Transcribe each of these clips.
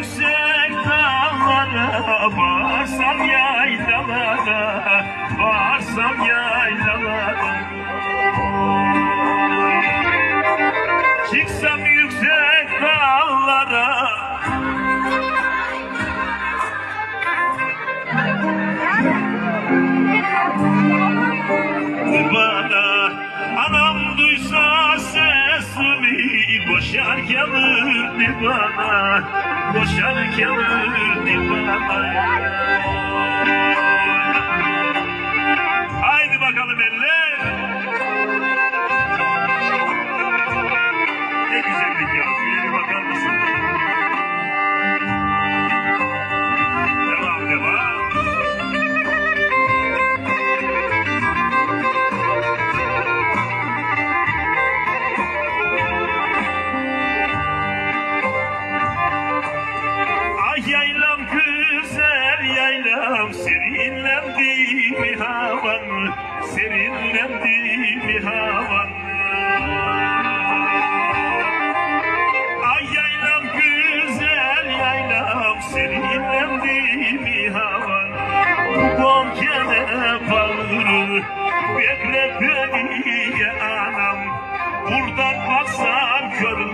yüksek dağlara Varsam yaylalara Varsam yaylalara. Gelirdi bana Koşar gelirdi bana Serinlendi mi havan Serinlendi mi havan. Ay yaylam güzel yaylam Serinlendi mi havan. Gonkene bağırır Bekle beni anam. Buradan baksam görünmez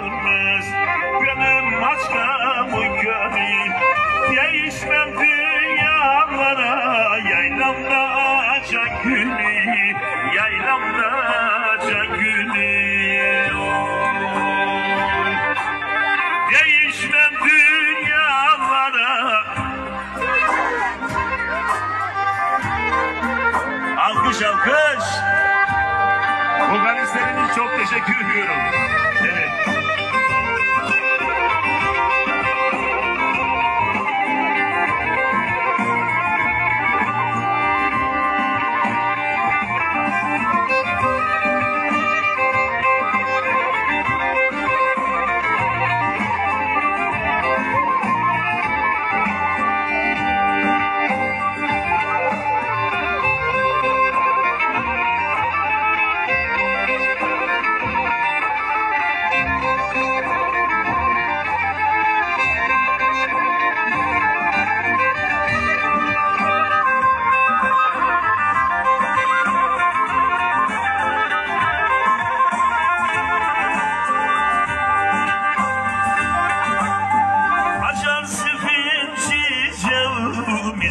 çok teşekkür ediyorum. Evet.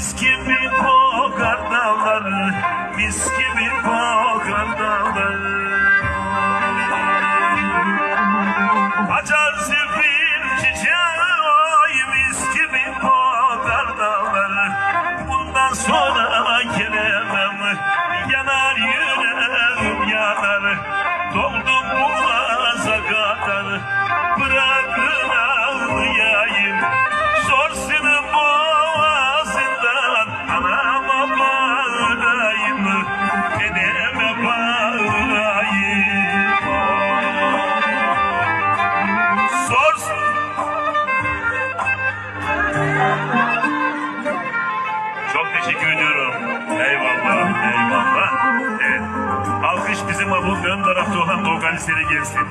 Mis gibi kokar dağlar mis gibi kokar dağlar Açar sifin çiçeği mis gibi kokar dağlar Bundan sonra gelemem yanar yüreğim yanar. Doldum boğaza kadar bırakın ağlayayım teşekkür ediyorum. Eyvallah, eyvallah. Evet. Alkış bizim bu ön tarafta olan vokalistlere gelsin.